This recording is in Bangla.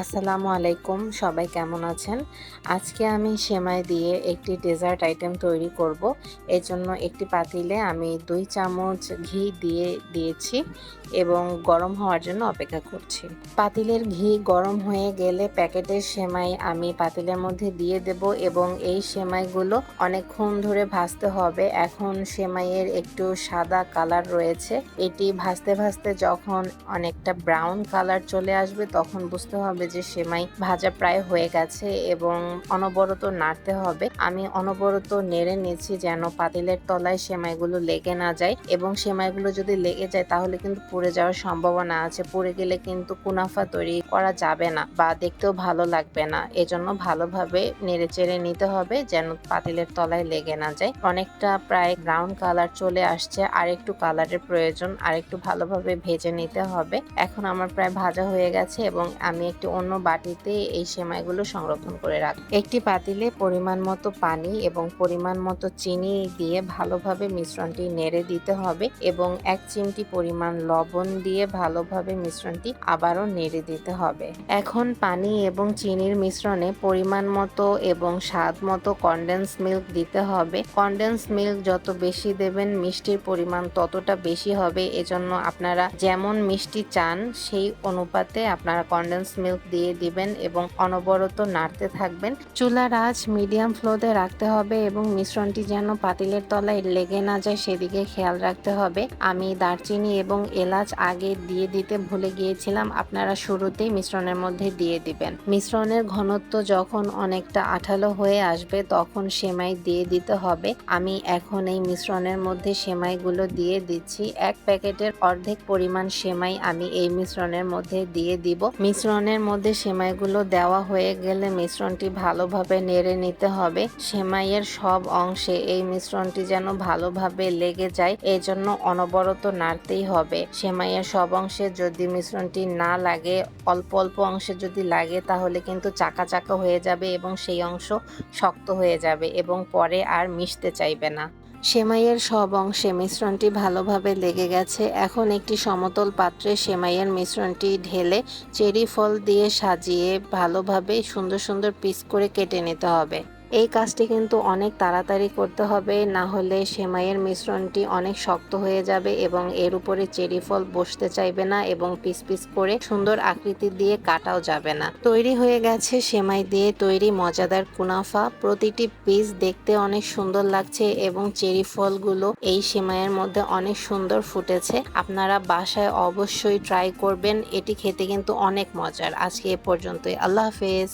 আসসালামু আলাইকুম, সবাই কেমন আছেন? আজকে আমি সেমাই দিয়ে একটি ডেজার্ট আইটেম তৈরি করব। এর জন্য একটি পাতিলে আমি দুই চামচ ঘি দিয়ে দিয়েছি এবং গরম হওয়ার জন্য অপেক্ষা করছি। পাতিলের ঘি গরম হয়ে গেলে প্যাকেটের সেমাই আমি পাতিলের মধ্যে দিয়ে দেব এবং এই সেমাইগুলো অনেকক্ষণ ধরে ভাজতে হবে। এখন সেমাইয়ের একটু সাদা কালার রয়েছে। এটি ভাজতে ভাজতে যখন অনেকটা ব্রাউন কালার চলে আসবে তখন বুঝতে হবে যে সেমাই ভাজা প্রায় হয়ে গেছে এবং অনবরত নাড়তে হবে। আমি অনবরত নেড়ে নিচ্ছি যেন পাতিলের তলায় সেমাইগুলো লেগে না যায় এবং সেমাইগুলো যদি লেগে যায় তাহলে কিন্তু পুড়ে যাওয়ার সম্ভাবনা আছে। পুড়ে গেলে কিন্তু কুনাফা তৈরি করা যাবে না বা দেখতেও ভালো লাগবে না। এজন্য ভালোভাবে নেড়ে চেড়ে নিতে হবে যেন পাতিলের তলায় লেগে না যায়। অনেকটা প্রায় ব্রাউন কালার চলে আসছে। আর একটু কালারের প্রয়োজন আর একটু ভালোভাবে ভেজে নিতে হবে। এখন আমার প্রায় ভাজা হয়ে গেছে এবং আমি একটি অন্য বাটিতে এই সেমাইগুলো সংরক্ষণ করে রাখ। একটি পাতিলে পরিমাণ মতো পানি এবং পরিমাণ মতো চিনি দিয়ে ভালোভাবে মিশ্রণটি নেড়ে দিতে হবে এবং এক চিমটি পরিমাণ লবণ দিয়ে ভালোভাবে মিশ্রণটি আবারও নেড়ে দিতে হবে। এখন পানি এবং চিনির মিশ্রণে পরিমাণ মতো এবং স্বাদ মতো কনডেন্স মিল্ক দিতে হবে। কনডেন্স মিল্ক যত বেশি দেবেন, মিষ্টির পরিমাণ ততটা বেশি হবে। এজন্য আপনারা যেমন মিষ্টি চান, সেই অনুপাতে আপনারা কনডেন্স মিল্ক দিয়ে দিবেন এবং অনবরত নাড়তে থাকবেন। চুলার আঁচ মিডিয়াম ফ্লোতে রাখতে হবে এবং মিশ্রণটি যেন পাতিলের তলায় লেগে না যায় সেদিকে খেয়াল রাখতে হবে। আমি দারচিনি এবং এলাচ আগে দিয়ে দিতে ভুলে গিয়েছিলাম, আপনারা শুরুতেই মিশ্রণের মধ্যে দিয়ে দিবেন। মিশ্রণের ঘনত্ব যখন অনেকটা আঠালো হয়ে আসবে, তখন সেমাই দিয়ে দিতে হবে। আমি এখন এই মিশ্রণের মধ্যে সেমাইগুলো দিয়ে দিচ্ছি। এক প্যাকেটের অর্ধেক পরিমাণ সেমাই আমি এই মিশ্রণের মধ্যে দিয়ে দিব। মিশ্রণের মধ্যে সেমাইগুলো দেওয়া হয়ে গেলে মিশ্রণটি ভালোভাবে নেড়ে নিতে হবে। সেমাইয়ের সব অংশে এই মিশ্রণটি যেন ভালোভাবে লেগে যায় এজন্য অনবরত নাড়তেই হবে। সেমাইয়ের সব অংশে যদি মিশ্রণটি না লাগে, অল্প অল্প অংশে যদি লাগে, তাহলে কিন্তু চাকা চাকা হয়ে যাবে এবং সেই অংশ শক্ত হয়ে যাবে এবং পরে আর মিশতে চাইবে না। সেমাইয়ের সব অংশে মিশ্রণটি ভালোভাবে লেগে গেছে। এখন একটি সমতল পাত্রে সেমাইয়ের মিশ্রণটি ঢেলে চেরি ফল দিয়ে সাজিয়ে ভালোভাবে সুন্দর সুন্দর পিস করে কেটে নিতে হবে। এই কাজটি কিন্তু অনেক তাড়াতাড়ি করতে হবে, না হলে সেমাইয়ের মিশ্রণটি অনেক শক্ত হয়ে যাবে এবং এর উপরে চেরি ফল বসতে চাইবে না এবং পিস পিস করে সুন্দর আকৃতি দিয়ে কাটাও যাবে না। তৈরি হয়ে গেছে সেমাই দিয়ে তৈরি মজাদার কুনাফা। প্রতিটি পিস দেখতে অনেক সুন্দর লাগছে এবং চেরি ফলগুলো এই সেমাইয়ের মধ্যে অনেক সুন্দর ফুটেছে। আপনারা বাসায় অবশ্যই ট্রাই করবেন, এটি খেতে কিন্তু অনেক মজার। আজকে এ পর্যন্তই। আল্লাহ হাফেজ।